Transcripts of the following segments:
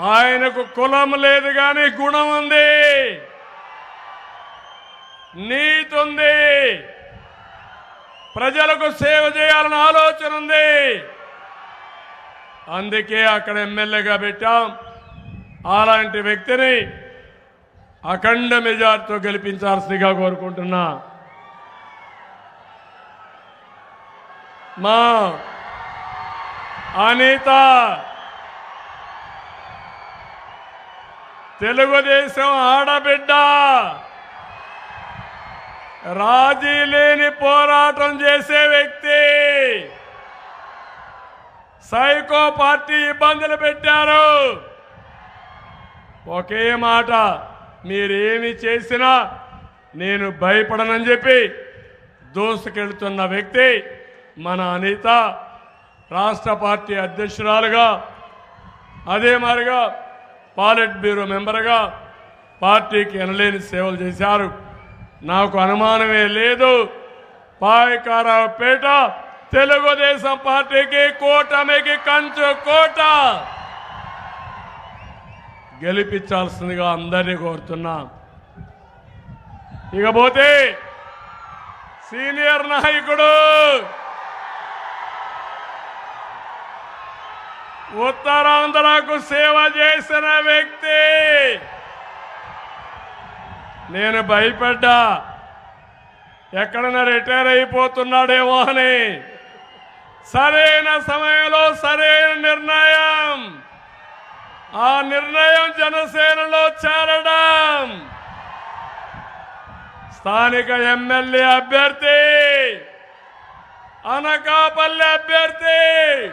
ఆయనకు కులం లేదు కానీ గుణం ఉంది. నీతి ఉంది. ప్రజలకు సేవ చేయాలని ఆలోచన ఉంది. అందుకే అక్కడ ఎమ్మెల్యేగా పెట్టాం. అలాంటి వ్యక్తిని అఖండ మెజార్టీతో గెలిపించాల్సిందిగా కోరుకుంటున్నా. మా అనిత తెలుగుదేశం ఆడబిడ్డ. రాజీ లేని పోరాటం చేసే వ్యక్తి. సైకో పార్టీ ఇబ్బందులు పెట్టారు. ఒకే మాట మీరేమి చేసినా నేను భయపడనని చెప్పి దూసుకెళ్తున్న వ్యక్తి మన అనిత రాష్ట్ర పార్టీ అధ్యక్షురాలుగా అదే మాదిరిగా పాలిట్ బ్యూరో మెంబర్గా పార్టీకి ఎనలేని సేవలు చేశారు. నాకు అనుమానమే లేదు. పాయకారావుపేట తెలుగుదేశం పార్టీకి కూటమికి కంచు కోట. గెలిపించాల్సిందిగా అందరినీ కోరుతున్నా. ఇకపోతే సీనియర్ నాయకుడు ఉత్తరాంధ్రకు సేవ చేసిన వ్యక్తి. నేను భయపడ్డా. ఎక్కడైనా రిటైర్ అయిపోతున్నాడేమో అని. సరైన సమయంలో సరైన నిర్ణయం. ఆ నిర్ణయం జనసేనలో చేరడం. స్థానిక ఎమ్మెల్యే అభ్యర్థి. అనకాపల్లి అభ్యర్థి.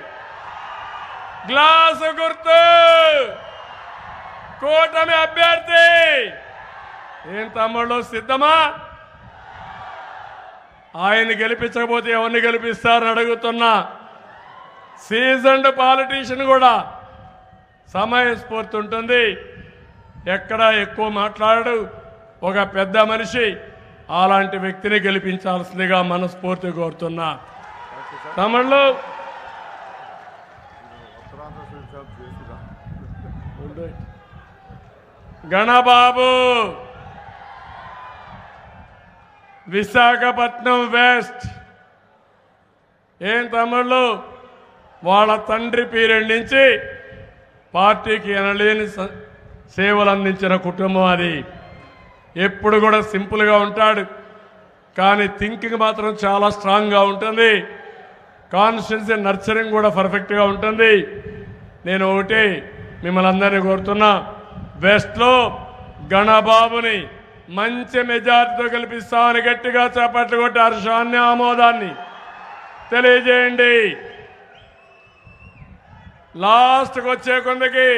గ్లాసు గుర్తు! కూటమి అభ్యర్థి! ఏం తమ్ముళ్ళు సిద్ధమా? ఆయన గెలిపించకపోతే ఎవరిని గెలిపిస్తారని అడుగుతున్నా. సీజన్డ్ పాలిటీషియన్ కూడా సమయస్ఫూర్తి ఉంటుంది. ఎక్కడ ఎక్కువ మాట్లాడడు. ఒక పెద్ద మనిషి అలాంటి వ్యక్తిని గెలిపించాల్సిందిగా మనస్ఫూర్తి కోరుతున్నా. తమిళ్ళు గణబాబు విశాఖపట్నం వెస్ట్! ఏం తమ్ముళ్ళు? వాళ్ళ తండ్రి పీరియడ్ నుంచి పార్టీకి ఎనలేని స- సేవలు అందించిన కుటుంబం అది. ఎప్పుడు కూడా సింపుల్గా ఉంటాడు. కానీ థింకింగ్ మాత్రం చాలా స్ట్రాంగ్గా ఉంటుంది. కాన్స్టిట్యున్సీ నర్చరింగ్ కూడా పర్ఫెక్ట్గా ఉంటుంది. నేను ఒకటి మిమ్మల్ని అందరినీ కోరుతున్నా. వెస్ట్లో గణబాబుని మంచి మెజార్టీతో గెలిపిస్తామని గట్టిగా చేపట్లు కొట్టి హర్షాన్ని ఆమోదాన్ని తెలియజేయండి. లాస్ట్కి వచ్చే కొందకి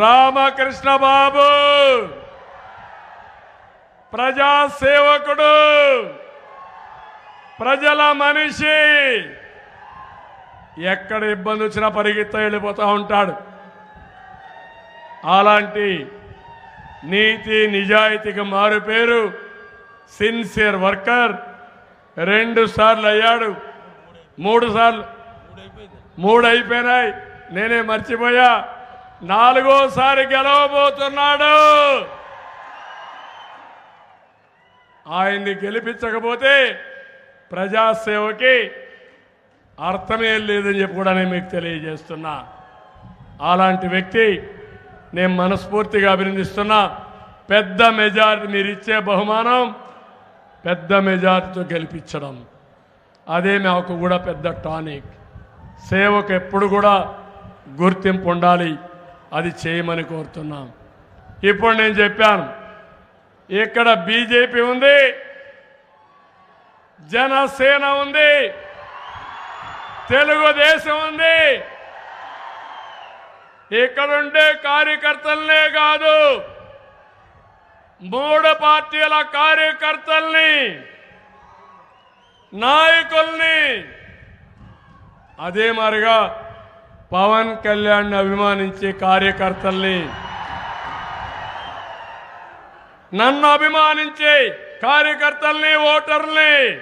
రామకృష్ణ బాబు ప్రజాసేవకుడు ప్రజల మనిషి ఎక్కడ ఇబ్బంది వచ్చినా పరిగెత్త వెళ్ళిపోతూ ఉంటాడు. అలాంటి నీతి నిజాయితీకి మారు పేరు సిన్సియర్ వర్కర్ రెండు సార్లు అయ్యాడు. మూడు సార్లు. మూడు అయిపోయినాయి. నేనే మర్చిపోయా. నాలుగోసారి గెలవబోతున్నాడు. ఆయన్ని గెలిపించకపోతే ప్రజాసేవకి అర్థమే లేదని చెప్పి కూడా నేను మీకు తెలియజేస్తున్నా. అలాంటి వ్యక్తి నేను మనస్ఫూర్తిగా అభినందిస్తున్నా. పెద్ద మెజారిటీ మీరు ఇచ్చే బహుమానం పెద్ద మెజారిటీతో గెలిపించడం. అదే మాకు కూడా పెద్ద టానిక్. సేవకు ఎప్పుడు కూడా గుర్తింపు ఉండాలి. అది చేయమని కోరుతున్నాం. ఇప్పుడు నేను చెప్పాను. ఇక్కడ బీజేపీ ఉంది. జనసేన ఉంది. తెలుగుదేశం ఉంది. ఇక్కడుండే కార్యకర్తలనే కాదు. మూడు పార్టీల కార్యకర్తల్ని నాయకుల్ని. అదే మరిగా పవన్ కళ్యాణ్ అభిమానించే కార్యకర్తల్ని. నన్ను అభిమానించే కార్యకర్తల్ని ఓటర్ని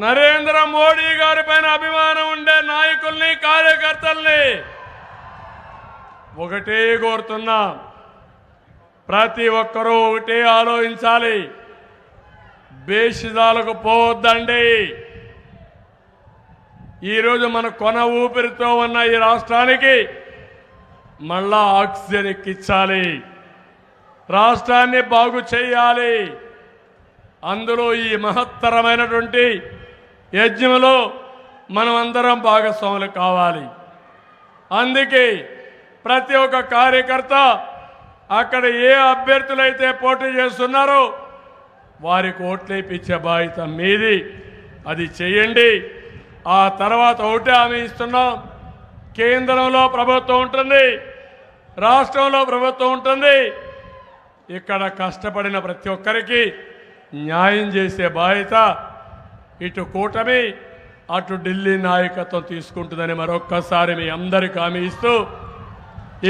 నరేంద్ర మోడీ గారి పైన అభిమానం ఉండే నాయకుల్ని కార్యకర్తల్ని. ఒకటే కోరుతున్నా. ప్రతి ఒక్కరూ ఒకటే ఆలోచించాలి. బేషిదాలకు పోవద్దండి. ఈరోజు మన కొన ఊపిరితో ఉన్న ఈ రాష్ట్రానికి మళ్ళా ఆక్సిజన్ ఎక్కించాలి. రాష్ట్రాన్ని బాగు చేయాలి. అందులో ఈ మహత్తరమైనటువంటి యజ్ఞంలో మనమందరం భాగస్వాములు కావాలి. అందుకే ప్రతి ఒక్క కార్యకర్త అక్కడ ఏ అభ్యర్థులైతే పోటీ చేస్తున్నారో వారికి ఓట్లేపించే బాధ్యత మీది. అది చేయండి. ఆ తర్వాత ఒకటే హామీ ఇస్తున్నాం. కేంద్రంలో ప్రభుత్వం ఉంటుంది. రాష్ట్రంలో ప్రభుత్వం ఉంటుంది. ఇక్కడ కష్టపడిన ప్రతి ఒక్కరికి న్యాయం చేసే బాధ్యత ఇటు కూటమి అటు ఢిల్లీ నాయకత్వం తీసుకుంటుందని మరొక్కసారి మీ అందరికి హామీ ఇస్తూ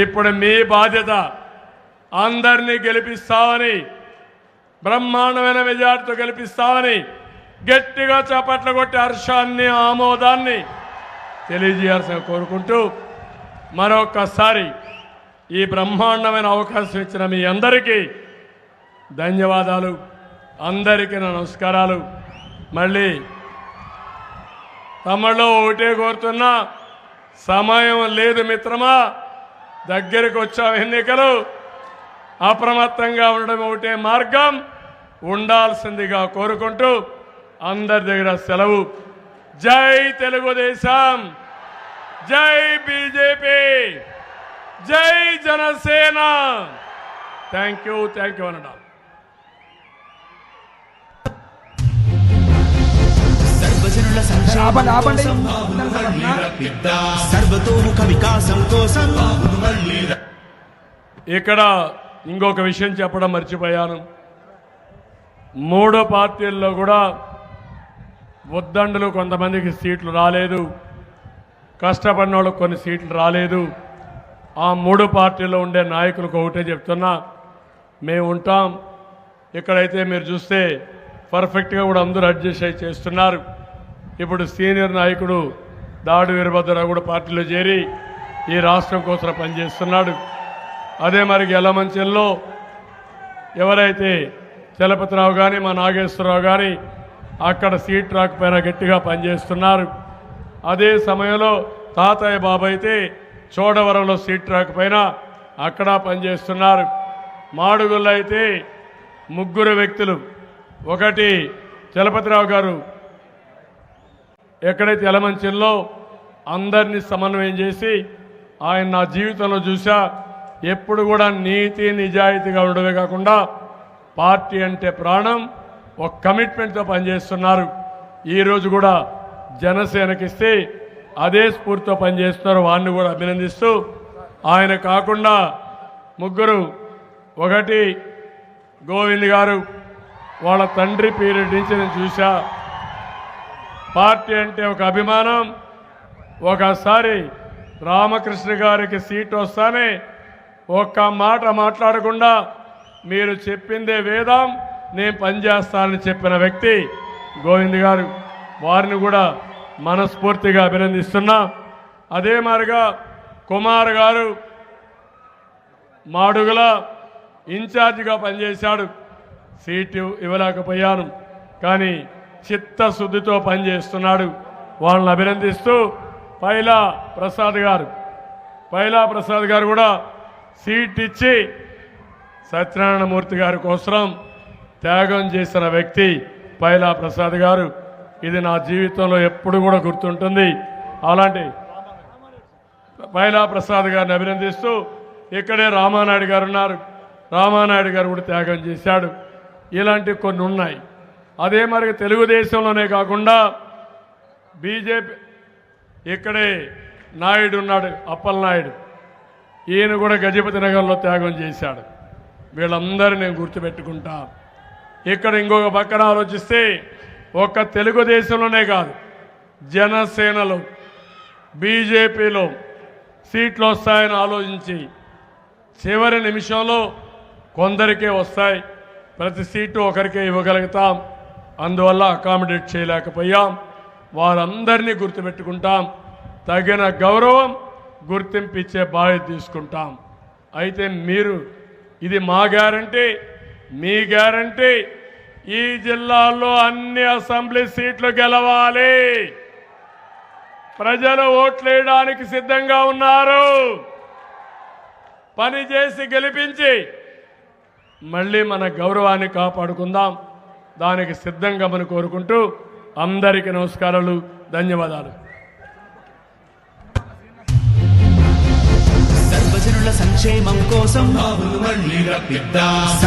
ఇప్పుడు మీ బాధ్యత అందరినీ గెలిపిస్తామని బ్రహ్మాండమైన మెజార్టీతో గెలిపిస్తామని గట్టిగా చప్పట్లు కొట్టి హర్షాన్ని ఆమోదాన్ని తెలియజేయాల్సిన కోరుకుంటూ మరొకసారి ఈ బ్రహ్మాండమైన అవకాశం ఇచ్చిన మీ అందరికీ ధన్యవాదాలు అందరికీ నా నమస్కారాలు. మళ్ళీ తమలో ఒకటే కోరుతున్నా సమయం లేదు మిత్రమా? దగ్గరికి వచ్చాం ఎన్నికలు. అప్రమత్తంగా ఉండడం ఒకటే మార్గం. ఉండాల్సిందిగా కోరుకుంటూ అందరి దగ్గర సెలవు. జై తెలుగుదేశం. జై బీజేపీ. జై Janasena. Thank you thank you అనడా సర్వజనుల ఆపండి, ఆపండి. సంక్షేమం సర్వతోముఖ వికాసం కోసం ఇక్కడ ఇంకొక విషయం చెప్పడం మర్చిపోయాను. మూడో పార్టీల్లో కూడా ఉద్దండులు కొంతమందికి సీట్లు రాలేదు. కష్టపడిన వాళ్ళకి కొన్ని సీట్లు రాలేదు. ఆ మూడు పార్టీల్లో ఉండే నాయకులకు ఒకటే చెప్తున్నా. మేము ఉంటాం. ఇక్కడైతే మీరు చూస్తే పర్ఫెక్ట్గా కూడా అందరూ అడ్జస్ట్ అయి చేస్తున్నారు. ఇప్పుడు సీనియర్ నాయకుడు దాడు వీరభద్రరావు కూడా పార్టీలో చేరి ఈ రాష్ట్రం కోసం పనిచేస్తున్నాడు. అదే మరి ఎలమంచెల్లో ఎవరైతే చలపతిరావు కానీ మా నాగేశ్వరరావు కానీ అక్కడ సీట్ రాకపోయినా గట్టిగా పనిచేస్తున్నారు. అదే సమయంలో తాతయ్య బాబు అయితే చోడవరంలో సీట్ రాకపోయినా అక్కడ పనిచేస్తున్నారు. మాడుగుల్లో అయితే ముగ్గురు వ్యక్తులు. ఒకటి చలపతిరావు గారు ఎక్కడైతే ఎలమంచిల్లో అందరినీ సమన్వయం చేసి ఆయన నా జీవితంలో చూసా ఎప్పుడు కూడా నీతి నిజాయితీగా ఉండడమే కాకుండా పార్టీ అంటే ప్రాణం ఒక కమిట్మెంట్తో పనిచేస్తున్నారు. ఈరోజు కూడా జనసేనకిస్తే అదే స్ఫూర్తితో పనిచేస్తున్నారు. వారిని కూడా అభినందిస్తూ ఆయన కాకుండా ముగ్గురు ఒకటి గోవింద్ గారు వాళ్ళ తండ్రి పీరియడ్ నుంచి నేను చూసా. పార్టీ అంటే ఒక అభిమానం. ఒకసారి రామకృష్ణ గారికి సీట్ వస్తానే ఒక్క మాట మాట్లాడకుండా మీరు చెప్పిందే వేదాం నేను పనిచేస్తానని చెప్పిన వ్యక్తి గోవింద్ గారు. వారిని కూడా మనస్ఫూర్తిగా అభినందిస్తున్నా. అదే మారిగా కుమార్ గారు మాడుగుల ఇన్ఛార్జిగా పనిచేశాడు. సీటు ఇవ్వలేకపోయాను. కానీ చిత్తశుద్ధితో పనిచేస్తున్నాడు. వాళ్ళని అభినందిస్తూ పైలా ప్రసాద్ గారు పైలా ప్రసాద్ గారు కూడా సీట్ ఇచ్చి సత్యనారాయణమూర్తి గారి కోసం త్యాగం చేసిన వ్యక్తి పైలా ప్రసాద్ గారు. ఇది నా జీవితంలో ఎప్పుడు కూడా గుర్తుంటుంది. అలాంటి పైలా ప్రసాద్ గారిని అభినందిస్తూ ఇక్కడే రామానాయుడు గారు ఉన్నారు. రామానాయుడు గారు కూడా త్యాగం చేశాడు. ఇలాంటివి కొన్ని ఉన్నాయి. అదే మరి తెలుగుదేశంలోనే కాకుండా బీజేపీ ఇక్కడే నాయుడు ఉన్నాడు అప్పలనాయుడు ఈయన కూడా గజపతి నగర్లో త్యాగం చేశాడు. వీళ్ళందరూ నేను గుర్తుపెట్టుకుంటా. ఇక్కడ ఇంకొక పక్కన ఆలోచిస్తే ఒక్క తెలుగుదేశంలోనే కాదు జనసేనలో బీజేపీలో సీట్లు వస్తాయని ఆలోచించి చివరి నిమిషంలో కొందరికే వస్తాయి. ప్రతి సీటు ఒకరికే ఇవ్వగలుగుతాం. అందువల్ల అకామిడేట్ చేయలేకపోయాం. వారందరినీ గుర్తుపెట్టుకుంటాం. తగిన గౌరవం గుర్తింపు ఇచ్చే బాధ్యత తీసుకుంటాం. అయితే మీరు ఇది మా గ్యారంటీ మీ గ్యారంటీ ఈ జిల్లాలో అన్ని అసెంబ్లీ సీట్లు గెలవాలి. ప్రజలు ఓట్లేయడానికి సిద్ధంగా ఉన్నారు. పని చేసి గెలిపించి మళ్ళీ మన గౌరవాన్ని కాపాడుకుందాం. దానికి సిద్ధంగా మనం కోరుకుంటూ అందరికీ నమస్కారాలు ధన్యవాదాలు. సర్వజనుల సంక్షేమం కోసం మళ్ళీ రప్పిద్దాం.